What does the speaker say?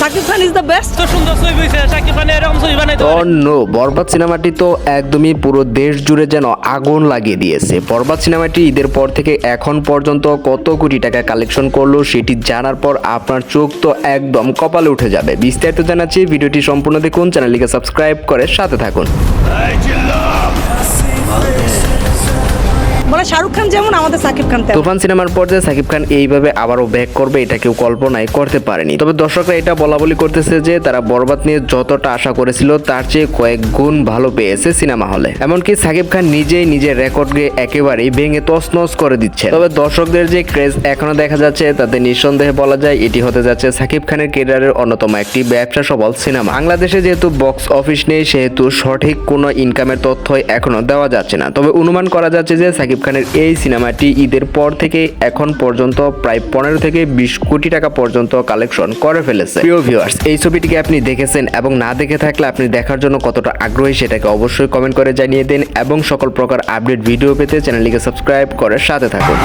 Shakib Khan is the best তো সুন্দর ছবি হয়েছে সাকিব খান এরকম ছবি বানাইতে অন্য বরবাদ সিনেমাটি তো একদমই পুরো দেশ জুড়ে যেন আগুন লাগিয়ে দিয়েছে। বরবাদ সিনেমাটি ঈদের পর থেকে এখন পর্যন্ত কত কোটি টাকা কালেকশন করল সেটি জানার পর আপনার চোখ তো একদম কপালে উঠে যাবে। বিস্তারিত জানাচ্ছি ভিডিওটি সম্পূর্ণ দেখুন চ্যানেলটিকে সাবস্ক্রাইব করে সাথে থাকুন। মানে শাহরুখ খান যেমন, আমাদের সাকিব খান তুফান সিনেমার পর যে সাকিব খান এইভাবে আবারও ব্যাক করবে, এটা কেউ কল্পনাই করতে পারেনি। তবে দর্শকরা এটা বলা বলি করতেছে যে, তারা বরবাদ নিয়ে যতটা আশা করেছিল, তার চেয়ে কয়েক গুণ ভালো পেয়েছে সিনেমা হলে। এমনকি সাকিব খান নিজেই নিজের রেকর্ডকে একেবারেই ভেঙে তছনছ করে দিচ্ছে তবে দর্শকদের যে ক্রেজ এখনও দেখা যাচ্ছে, তাতে নিঃসন্দেহে বলা যায় এটি হতে যাচ্ছে সাকিব খানের কেরিয়ারের অন্যতম একটি ব্যবসা সফল সিনেমা। বাংলাদেশে যেহেতু বক্স অফিস নেই, সেহেতু সঠিক কোনো ইনকামের তথ্য এখনও দেওয়া যাচ্ছে না। তবে অনুমান করা যাচ্ছে যে, সাকিব খানের এই সিনেমাটি ঈদের পর থেকে এখন পর্যন্ত প্রায় পনেরো থেকে বিশ কোটি টাকা পর্যন্ত কালেকশন করে ফেলেছে। প্রিয় ভিউয়ার্স এই ছবিটিকে আপনি দেখেছেন এবং না দেখে থাকলে আপনি দেখার জন্য কতটা আগ্রহী সেটাকে অবশ্যই কমেন্ট করে জানিয়ে দিন এবং সকল প্রকার আপডেট ভিডিও পেতে চ্যানেলটিকে সাবস্ক্রাইব করে সাথে থাকুন।